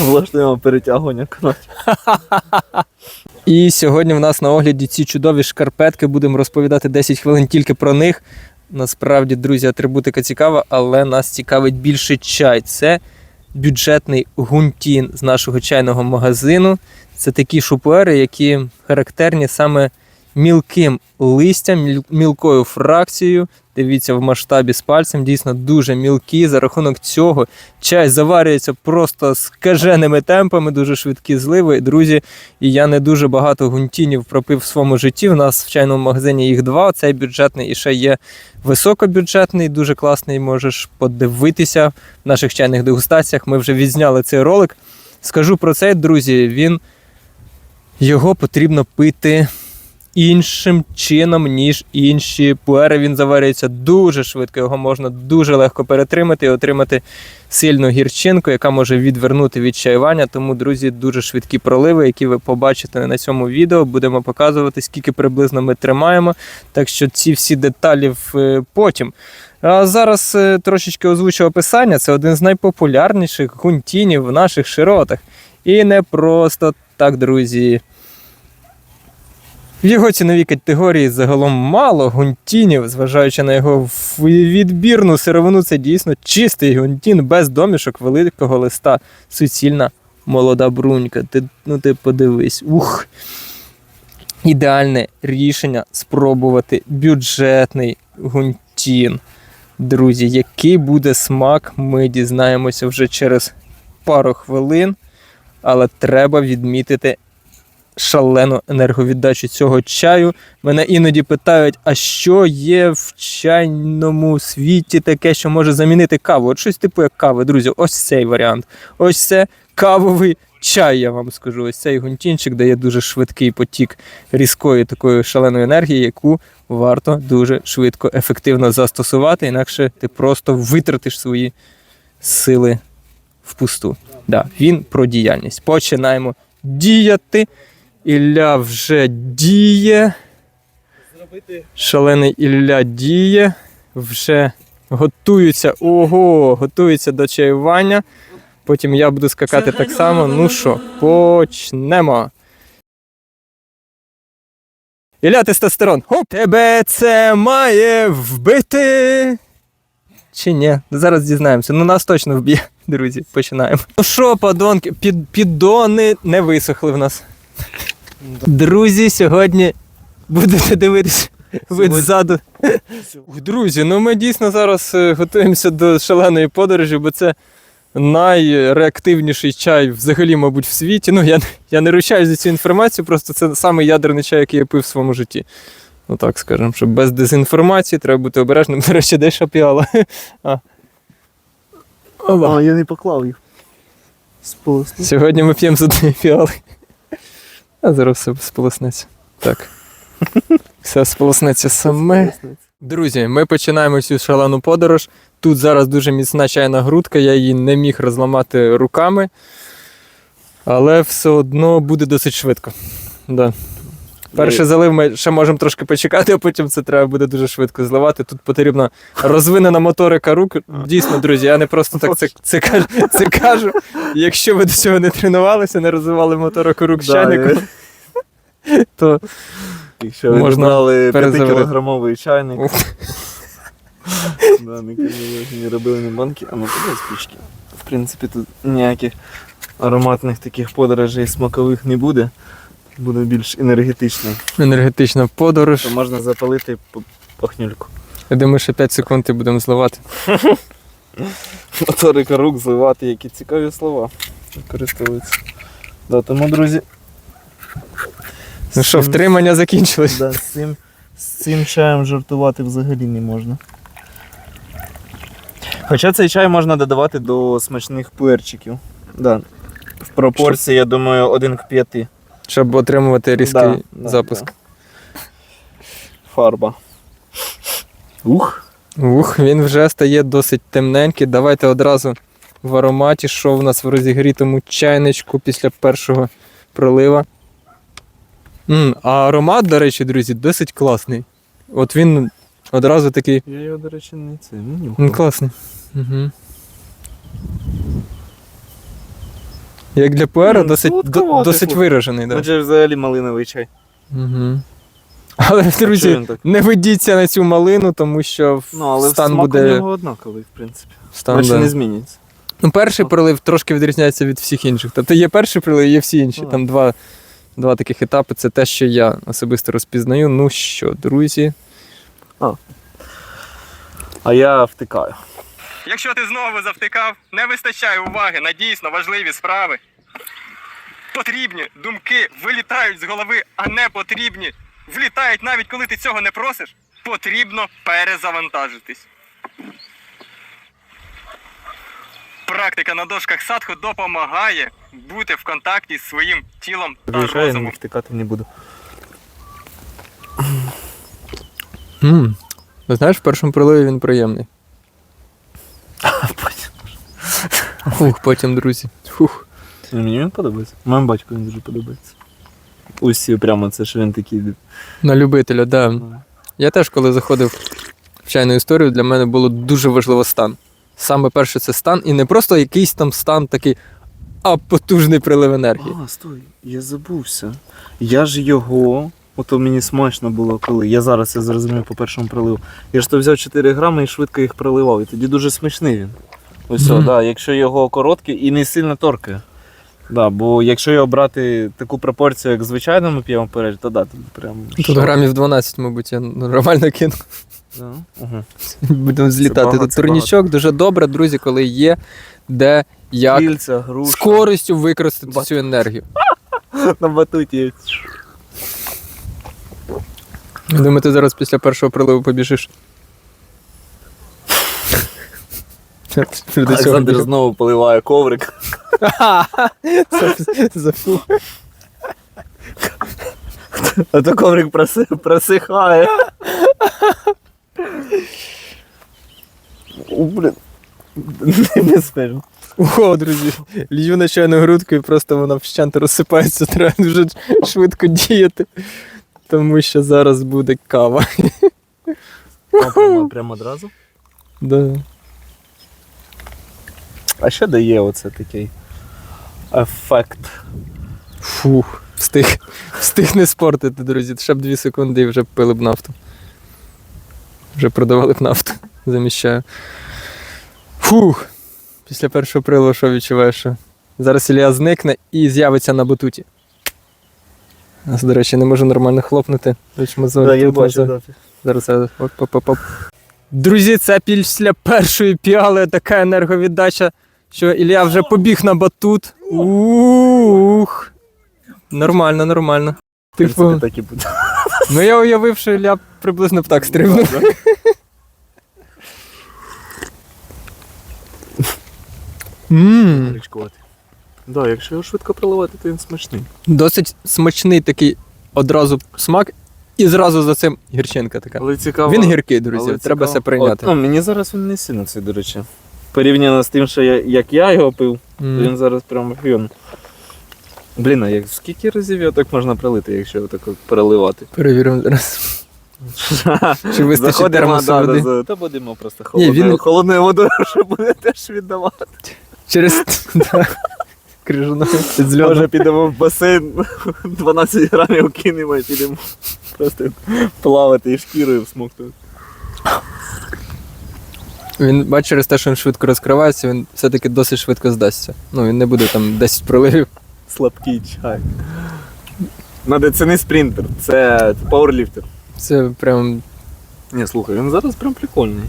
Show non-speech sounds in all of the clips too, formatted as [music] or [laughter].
Влаштуємо перетягування канатів. [laughs] І сьогодні в нас на огляді ці чудові шкарпетки. Будемо розповідати 10 хвилин тільки про них. Насправді, друзі, атрибутика цікава, але нас цікавить більше чай. Це бюджетний гунтін з нашого чайного магазину. Це такі шупуери, які характерні саме мілким листям, мілкою фракцією. Дивіться в масштабі з пальцем, дійсно дуже мілкі. За рахунок цього чай заварюється просто скаженими темпами, дуже швидкі зливи. Друзі, і я не дуже багато гунтінів пропив в своєму житті. У нас в чайному магазині їх два. Цей бюджетний і ще є високобюджетний, дуже класний. Можеш подивитися в наших чайних дегустаціях. Ми вже відзняли цей ролик. Скажу про цей, друзі, він його потрібно пити іншим чином, ніж інші пуери. Він заварюється дуже швидко, його можна дуже легко перетримати і отримати сильну гірчинку, яка може відвернути від чаювання. Тому, друзі, дуже швидкі проливи, які ви побачите на цьому відео. Будемо показувати, скільки приблизно ми тримаємо. Так що ці всі деталі е, потім. А зараз е, трошечки озвучу описання. Це один з найпопулярніших гунтінів в наших широтах. І не просто так, друзі. В його ціновій категорії загалом мало гунтінів, зважаючи на його відбірну сировину, це дійсно чистий гунтін без домішок великого листа. Суцільна молода брунька. Ти, ну ти подивись. Ух. Ідеальне рішення спробувати бюджетний гунтін. Друзі, який буде смак, ми дізнаємося вже через пару хвилин, але треба відмітити шалену енерговіддачу цього чаю. Мене іноді питають, а що є в чайному світі таке, що може замінити каву? От щось типу як кави, друзі, ось цей варіант. Ось це кавовий чай, я вам скажу. Ось цей гунтінчик дає дуже швидкий потік різкої такої шаленої енергії, яку варто дуже швидко, ефективно застосувати, інакше ти просто витратиш свої сили впусту. Да, він про діяльність. Починаємо діяти. Ілля вже діє. Шалений Ілля діє. Вже готується. Ого, готується до чаювання. Потім я буду скакати так само. Ну що, почнемо. Ілля, тестостерон. Хоп! Тебе це має вбити. Чи ні? Зараз дізнаємося. Ну нас точно вб'є, друзі. Починаємо. Ну що, подонки, під, піддони не висохли в нас. Друзі, сьогодні будете дивитися вид ззаду. Друзі, ну ми дійсно зараз е, готуємося до шаленої подорожі, бо це найреактивніший чай взагалі, мабуть, в світі. Ну, я, я не ручаюсь за цю інформацію, просто це самий ядерний чай, який я пив в своєму житті. Ну так скажемо, що без дезінформації треба бути обережним. До речі, де шапіала. А. Я не поклав їх. Сполосну. Сьогодні ми п'ємо з однієї фіали. А зараз все сполоснеться. Так. [laughs] Все сполоснеться саме. Друзі, ми починаємо цю шалену подорож. Тут зараз дуже міцна чайна грудка, я її не міг розламати руками, але все одно буде досить швидко. Да. Перший залив ми ще можемо трошки почекати, а потім це треба буде дуже швидко зливати. Тут потрібна розвинена моторика рук. Дійсно, друзі, я не просто так це, це, кажу, це кажу. Якщо ви до цього не тренувалися, не розвивали моторику рук чайником, то Якщо ви Можна перезаварити. 5-кілограмовий чайник. Да, не, не, не робили ні банки, а куди спічки. В принципі, тут ніяких ароматних таких подорожей смакових не буде. Буде більш енергетичний. енергетична подорож. То можна запалити пахнюльку. Я думаю, ще 5 секунд і будемо зливати. [laughs] Моторика рук зливати, які цікаві слова використовуються. Да, тому, друзі. Ну що, цим- втримання закінчилось. Да, з, цим, з цим чаєм жартувати взагалі не можна. Хоча цей чай можна додавати до смачних пуерчиків. Да. В пропорції, я думаю, 1 к 5. Щоб отримувати різкий Да, да, запуск. да. Фарба. Ух. Ух, він вже стає досить темненький. Давайте одразу в ароматі, що в нас в розігрітому чайничку після першого пролива. м а аромат, до речі, друзі, досить класний. От він одразу такий. Я його, до речі, не це. Не класний. Угу. Як для пуера, М, досить, до- солодковатий, досить слухай. виражений. Да. Ну, це взагалі малиновий чай. Угу. Але, друзі, він так? не ведіться на цю малину, тому що Ну, але стан смак у нього однаковий, в принципі. Стан, Бачиш, да. не змінюється. Ну, перший прилив трошки відрізняється від всіх інших. Тобто є перший прилив, є всі інші. Ну, Там два, два таких етапи. Це те, що я особисто розпізнаю. Ну що, друзі. А я втикаю. Якщо ти знову завтикав, не вистачає уваги на дійсно важливі справи. Потрібні думки вилітають з голови, а не потрібні влітають навіть коли ти цього не просиш. Потрібно перезавантажитись. Практика на дошках садху допомагає бути в контакті з своїм тілом та Виїжджаю, я розумом. втикати не буду. Mm. Знаєш, в першому приливі він приємний. [laughs] Фух, потім, друзі. Фух. Ну, Мені він подобається. Моєму батьку він дуже подобається. Усі прямо це, що він такий. На любителя, да. ну, Я теж, коли заходив в чайну історію, для мене було дуже важливо стан. Саме перше це стан, і не просто якийсь там стан такий, а потужний прилив енергії. А, стой, я забувся. Я ж його. Ото мені смачно було коли. Я зараз я зрозумів по першому приливу. Я ж то взяв 4 грами і швидко їх проливав. І тоді дуже смачний він. Ось, mm. да, якщо його короткий і не сильно торкає. Да, бо якщо його брати таку пропорцію, як звичайно ми п'ємо перед, то да, тут прям. Тут грамів 12, мабуть, я нормально кину. Да. Угу. Будемо злітати. багато, Тут це турнічок дуже добре, друзі, коли є де як Кільця, груша. з користю використати Бат- цю енергію. [laughs] На батуті. Я думаю, ти зараз після першого приливу побіжиш. Олександр знову поливає коврик. Зафу. А то коврик просихає. О, блін. Не смішно. Ого, друзі, лью на чайну грудку і просто вона вщент розсипається, треба дуже швидко діяти. Тому що зараз буде кава. Прямо, прямо одразу. Да. А що дає оце такий ефект? Фух, встиг, встиг не спортити, друзі. Ще б 2 секунди і вже пили б нафту. Вже продавали б нафту. Заміщаю. Фух. Після першого приливу що відчуваєш? Що? Зараз Ілля зникне і з'явиться на батуті. Нас, до речі, не можу нормально хлопнути. Да, я бачу, да. Зараз, зараз. Оп, оп, оп, оп. Друзі, це після першої піали така енерговіддача, що Ілля вже побіг на батут. Ух. Нормально, нормально. Типу, так і буде. ну я уявив, що Ілля приблизно б так стрибнув. Мм. Да, якщо його швидко проливати, то він смачний. Досить смачний такий одразу смак, і зразу за цим гірчинка така. Але цікаво. Він гіркий, друзі, але треба цікаво. це прийняти. От, ну, мені зараз він не сильно цей, до речі. Порівняно з тим, що я, як я його пив, М. то він зараз прям офігенно. Блін, а як скільки разів його так можна пролити, якщо його так от переливати? Перевіримо зараз. Чи [laughs] вистачить Заходимо, термосу да, води? да, та будемо просто Ні, холодною, він- холодною водою, [laughs] що буде теж віддавати. Через да, [laughs] крижану з підемо в басейн, [laughs] 12 грамів кинемо і підемо просто плавати і шкірою всмоктувати. Він бачить через те, що він швидко розкривається, він все-таки досить швидко здасться. Ну, він не буде там 10 проливів. Слабкий чай. Надо, це не спринтер, це пауерліфтер. Це прям. Ні, слухай, він зараз прям прикольний.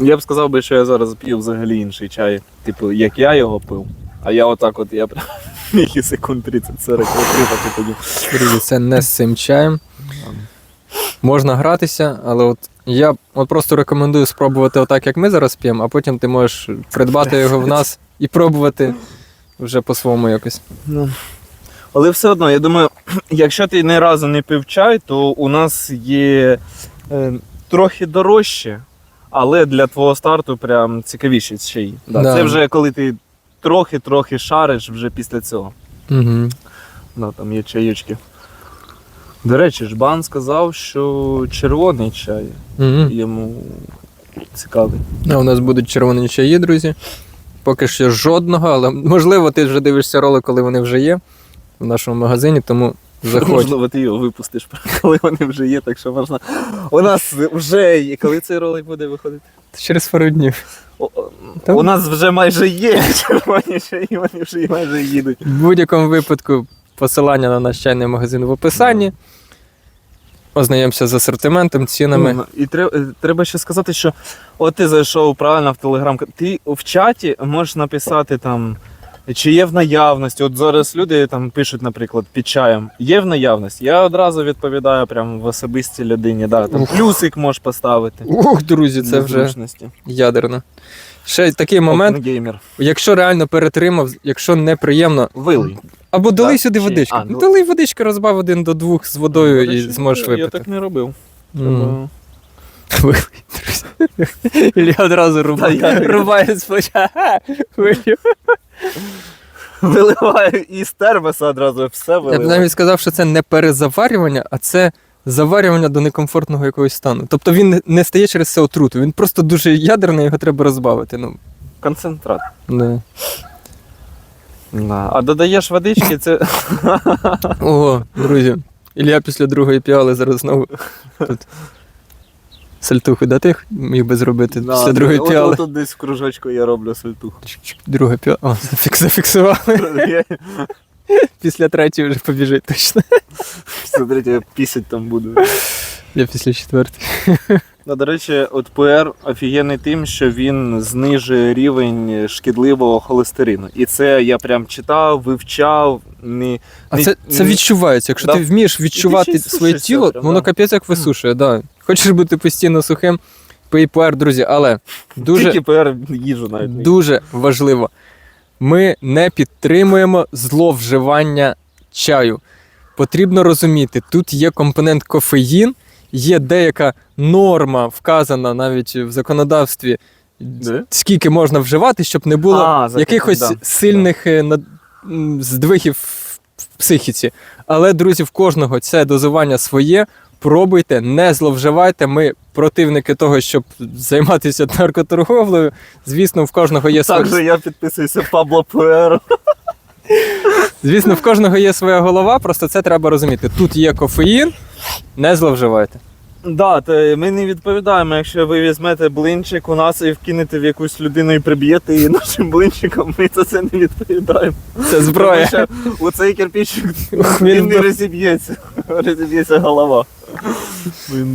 Я б сказав би, що я зараз п'ю взагалі інший чай, типу, як я його пив. А я отак от я прям [laughs] міг і секунд 30-40 років так тоді. Друзі, це не з цим чаєм. Можна гратися, але от я от просто рекомендую спробувати отак, як ми зараз п'ємо, а потім ти можеш придбати його в нас і пробувати вже по-своєму якось. Ну. Але все одно, я думаю, якщо ти ні разу не пив чай, то у нас є е, трохи дорожче, але для твого старту прям цікавіші чаї. Да. Да. Це вже коли ти трохи-трохи шариш вже після цього. Угу. Да, там є чаєчки. До речі, Жбан сказав, що червоний чай Угу. йому цікавий. А у нас будуть червоні чаї, друзі. Поки що жодного, але можливо, ти вже дивишся ролик, коли вони вже є в нашому магазині, тому заходь. Можливо, ти його випустиш, коли вони вже є, так що можна. У нас вже є. Коли цей ролик буде виходити? Через пару днів. О, У нас вже майже є червоні чаї, вони вже майже їдуть. В будь-якому випадку посилання на наш чайний магазин в описанні. Ознайомся з асортиментом, цінами. Ну, І треба, треба ще сказати, що от ти зайшов правильно в телеграм. Ти в чаті можеш написати там, чи є в наявності. От зараз люди там пишуть, наприклад, під чаєм. Є в наявності. Я одразу відповідаю прямо в особистій людині. Да, там Ух. плюсик можеш поставити. Ух, друзі, це вже ядерно. Ще такий момент, Опенгеймер. якщо реально перетримав, якщо неприємно, Вилий. або долий Так, сюди чи- водички. а, Ну, ну- водички, розбав один до двох з водою До і зможеш Я випити. так не робив. М. Треба-. Ілля одразу рубає, рубає з вилив. Виливаю із термоса одразу все Я б виливаю. навіть сказав, що це не перезаварювання, а це заварювання до некомфортного якогось стану. Тобто він не- не стає через це отруту, він просто дуже ядерний, його треба розбавити. Ну, Концентрат. Да. А додаєш водички, це. Ого, друзі. Ілля після другої піали зараз знову тут. Сальтуху дати міг би зробити Да, після другої от- піали. от от десь в кружочку я роблю сальтуху. Чик-чик, Друга піала. О, зафік- зафіксували. [laughs] Після третьої вже побіжить точно. Смотрите, я пісять там буду. Я після четвертої. Ну, до речі, от ПР офігенний тим, що він знижує рівень шкідливого холестерину. І це я прям читав, вивчав. Не, А не- це, це не- відчувається. Якщо Да. ти вмієш відчувати й своє тіло, прям, воно да. капець як висушує. Да. Хочеш бути постійно сухим, пий пуер, друзі, але дуже, Тільки ПР їжу навіть. дуже важливо. Ми не підтримуємо зловживання чаю. Потрібно розуміти, тут є компонент кофеїн, є деяка норма вказана навіть в законодавстві, Да? скільки можна вживати, щоб не було А, за якихось да. сильних е, над- м, здвигів в психіці. Але, друзі, в кожного це дозування своє. Пробуйте, не зловживайте. Ми противники того, щоб займатися [laughs] наркоторговлею. Звісно, в кожного є Так же я підписуюся Пабло ПР. Звісно, в кожного є своя голова, просто це треба розуміти. Тут є кофеїн, не зловживайте. Да, ми не відповідаємо, якщо ви візьмете блинчик у нас і вкинете в якусь людину і приб'єте її нашим блинчиком, ми за це не відповідаємо. Це зброя. Тому що у цей кирпичик Він він не розіб'ється. Розіб'ється голова.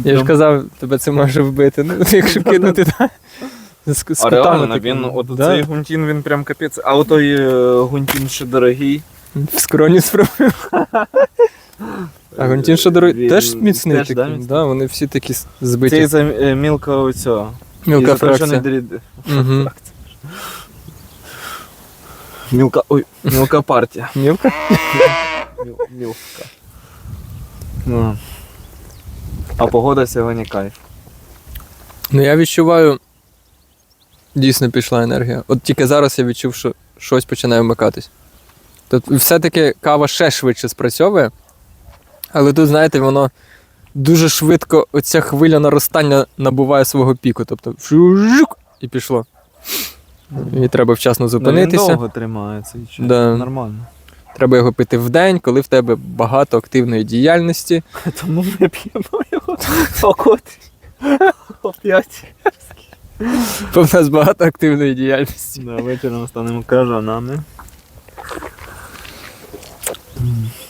Я ж казав, тебе це може вбити. Ну, якщо кинути так. З, з А реально, такими. він, от Да. цей гунтін, він прям капець. А от той е, гунтін, що дорогий. В скроні спробував. А Гонтін що дорогий, теж міцний теж, такий. да, міцний? Да, вони всі такі збиті. Цей за е, мілка оцього. Мілка фракція. дрід- Угу. Мілка, ой, мілка партія. Мілка? Міл, мілка. Ну. А погода сьогодні кайф. Ну я відчуваю, дійсно пішла енергія. От тільки зараз я відчув, що щось починає вмикатись. Тобто все-таки кава ще швидше спрацьовує, але тут, знаєте, воно дуже швидко оця хвиля наростання набуває свого піку. Тобто жук, і пішло. І треба вчасно Ну, він зупинитися. довго тримається. і. Да. Нормально. Треба його пити в день, коли в тебе багато активної діяльності. [laughs] Тому ми п'ємо його о котрій. Бо в нас багато активної діяльності. Да, вечором станемо кажанами.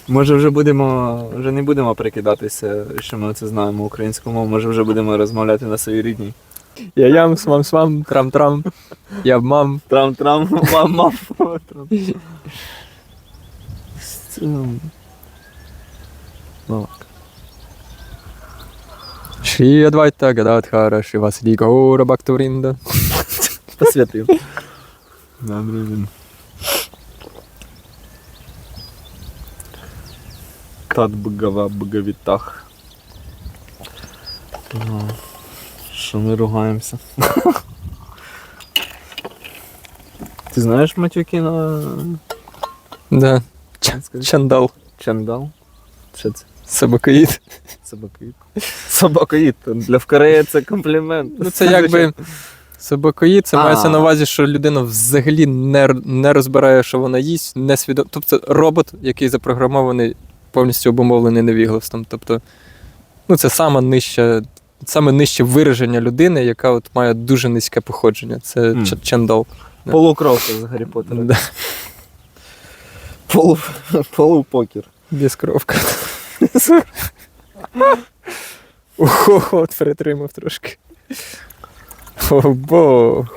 Може вже будемо, вже не будемо прикидатися, що ми це знаємо українську мову, може вже будемо розмовляти на своїй рідній. Я ям, свам, свам, трам-трам. Я мам. Мам-мам. Трам. Цим. Ну, Шрі Адвайта Гададхара Шрі Василі Гаура Бактурінда. посвятив. Добре він. Тат бгава бгавітах. Ну, Що ми ругаємося? Ти знаєш матюки на Да. Скажи. Чандал. чандал? Що це? Собакоїд. Собакоїд. [laughs] Собакоїд. Для вкарея це комплімент. Ну це якби. Собакоїд, це мається на увазі, що людина взагалі не, не розбирає, що вона їсть, не свідомо. Тобто це робот, який запрограмований, повністю обумовлений невіглаством. Тобто, ну це саме нижче, саме нижче вираження людини, яка от має дуже низьке походження. Це mm. Чендал. Полукровка з Гаррі Поттера. Да. Полу, полупокер. Безкровка. [laughs] Ого, от перетримав трошки. О Бог,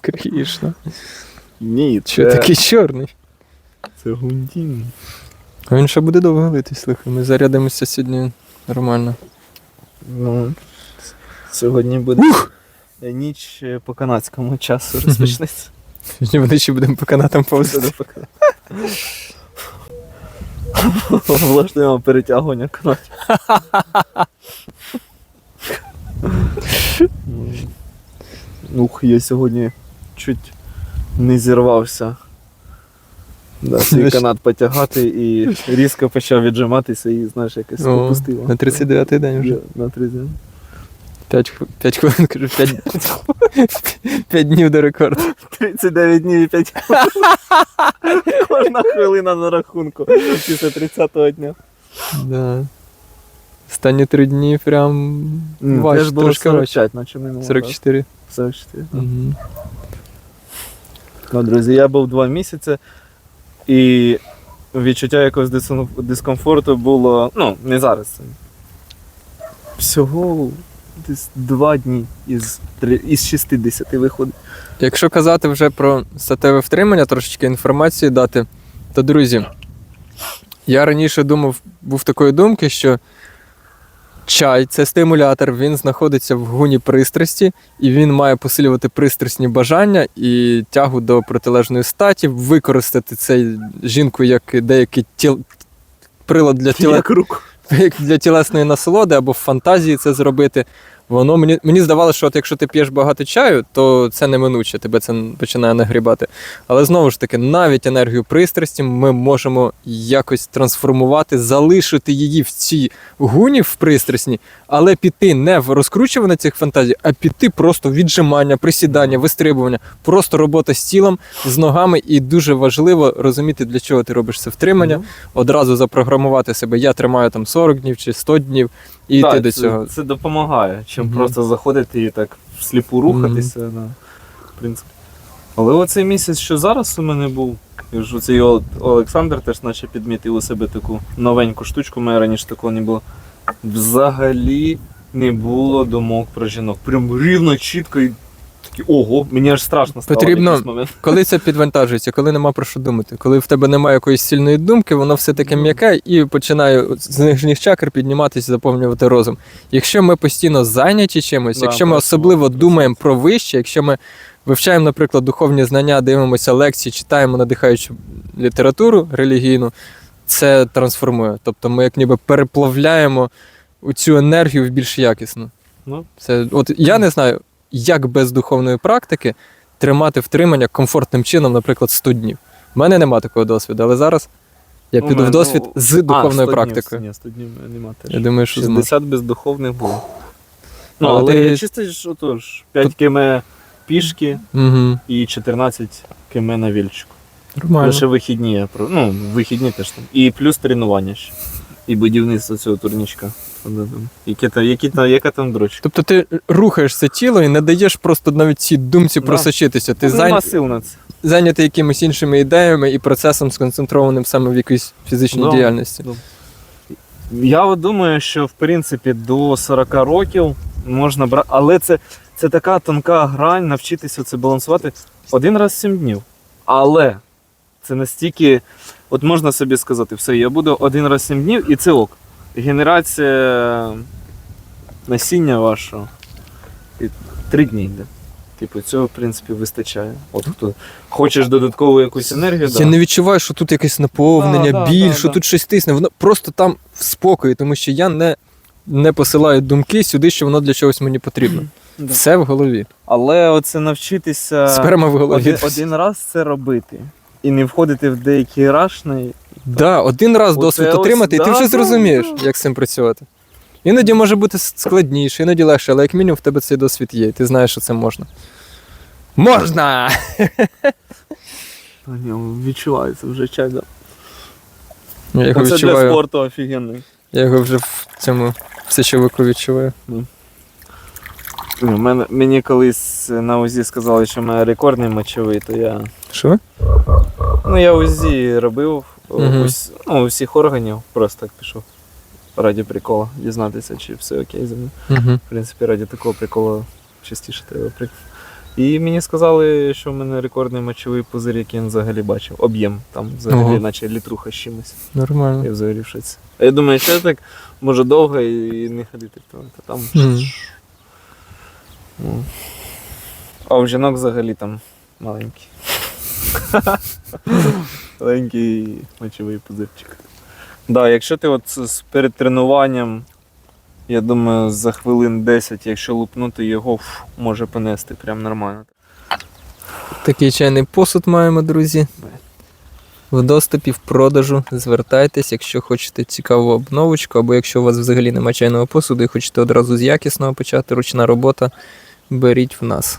Крішна. Ні, Що це, такий чорний? це Гундін. А він ще буде довго литись, слухай. Ми зарядимося сьогодні нормально. Ну, сьогодні буде ніч е, по канадському часу розпочнеться. Сьогодні вночі будемо по канатам повзати. [laughs] Влаштуємо перетягування канатів. [laughs] Ух, я сьогодні чуть не зірвався. Да, свій канат потягати і різко почав віджиматися і, знаєш, якось О, попустило. На 39-й день вже. На 30. 5, 5 хвилин, кажу, 5, [laughs] 5 днів до рекорду. 39 днів і 5 хвилин. Кожна хвилина на рахунку після 30-го дня. Да. Останні 3 дні прям важче, Теж було трошки важче. 45, наче минуло. 44. 44. Мгм. Ну, друзі, я був два місяці, і відчуття якогось дискомфорту було. Ну, не зараз. Всього десь два дні із, три- із 60 виходить. Якщо казати вже про статеве втримання, трошечки інформації дати, то друзі, я раніше думав, був такої думки, що чай це стимулятор, він знаходиться в гуні пристрасті, і він має посилювати пристрасні бажання і тягу до протилежної статі, використати цей жінку як деякий тіл... прилад для тіла руку. [laughs] як для тілесної насолоди або в фантазії це зробити. Воно мені, мені здавалося, що от якщо ти п'єш багато чаю, то це неминуче, тебе це починає нагрібати. Але знову ж таки, навіть енергію пристрасті ми можемо якось трансформувати, залишити її в цій гуні в пристрасні, але піти не в розкручування цих фантазій, а піти просто віджимання, присідання, вистрибування, просто робота з тілом, з ногами. І дуже важливо розуміти, для чого ти робиш це втримання одразу запрограмувати себе. Я тримаю там 40 днів чи 100 днів і так, йти до цього. Це допомагає, чим Мгм. просто заходити і так всліпу рухатися. Да, в принципі. Але оцей місяць, що зараз у мене був, і ж оцей Ол- Олександр теж наче підмітив у себе таку новеньку штучку, у мене раніше такого не було. Взагалі не було думок про жінок. Прям рівно, чітко і такі, ого, мені аж страшно стало. в Потрібно- якийсь момент. [laughs] Коли це підвантажується, коли нема про що думати, коли в тебе немає якоїсь сильної думки, воно все таке м'яке і починає з нижніх чакр підніматися, заповнювати розум. Якщо ми постійно зайняті чимось, Да, якщо ми працювати, особливо думаємо про вище, якщо ми вивчаємо, наприклад, духовні знання, дивимося лекції, читаємо надихаючу літературу релігійну, це трансформує. Тобто ми як ніби переплавляємо цю енергію в більш якісну. Ну. Це, от я не знаю, як без духовної практики тримати втримання комфортним чином, наприклад, 100 днів. У мене нема такого досвіду, але зараз я У піду мене, в досвід ну, з духовною а, 100 практикою. Днів, ні, 100 днів нема теж. Я думаю, що зможу. 60 бездуховних було. Ну, Але але ти- чисто ж отож, 5 км пішки Угу. і 14 км на вільчику. Нормально. Лише вихідні я. Ну, вихідні теж там. І плюс тренування ще. І будівництво цього турнічка. Які там, які там, яка там дрочка? Тобто ти рухаєш це тіло і не даєш просто навіть цій думці Да. просочитися. Ти Нема зайня... сил на це. зайнятий якимись іншими ідеями і процесом сконцентрованим саме в якійсь фізичній Да. діяльності. Я от думаю, що в принципі до 40 років можна брати, але це, це така тонка грань, навчитися це балансувати один раз в 7 днів. Але це настільки, от можна собі сказати, все, я буду один раз в 7 днів і це ок. Генерація насіння вашого і 3 дні йде. Типу, цього, в принципі, вистачає. От хто хочеш додаткову якусь енергію, Я не відчуваю, що тут якесь наповнення, Да, да, біль, да, що да. тут щось тисне. Воно просто там в спокої, тому що я не, не посилаю думки сюди, що воно для чогось мені потрібно. Да. Все в голові. Але оце навчитися. Сперма в голові. один, один раз це робити. І не входити в деякі рашни. Да, один раз Оце досвід ось, отримати, і ти да, вже да, зрозумієш, да. як з цим працювати. Іноді може бути складніше, іноді легше, але як мінімум в тебе цей досвід є, і ти знаєш, що це можна. Можна! [laughs] Та ні, відчувається вже чай, да. Я його Оце для відчуваю. спорту офігенний. Я його вже в цьому сечовику відчуваю. Ні, Мене, мені колись на УЗІ сказали, що в мене рекордний мочовий, то я. Що? Ну, я УЗІ робив Мгм. ус, ну, усіх органів, просто так пішов. Раді прикола, дізнатися, чи все окей зі мною. Угу. В принципі, раді такого приколу частіше треба прик. І мені сказали, що в мене рекордний мочовий пузир, який я взагалі бачив. Об'єм там взагалі, Ого. наче літруха з чимось. Нормально. Я взагалі в шоці. А я думаю, що я так може довго і не ходити там. Мгм. А у жінок взагалі там маленький. [laughs] маленький мочовий пузирчик. Да, якщо ти от з- перед тренуванням, я думаю, за хвилин 10, якщо лупнути його, фу, може понести прям нормально. Такий чайний посуд маємо, друзі. В доступі, в продажу. Звертайтесь, якщо хочете цікаву обновочку, або якщо у вас взагалі немає чайного посуду і хочете одразу з якісного почати, ручна робота, беріть в нас.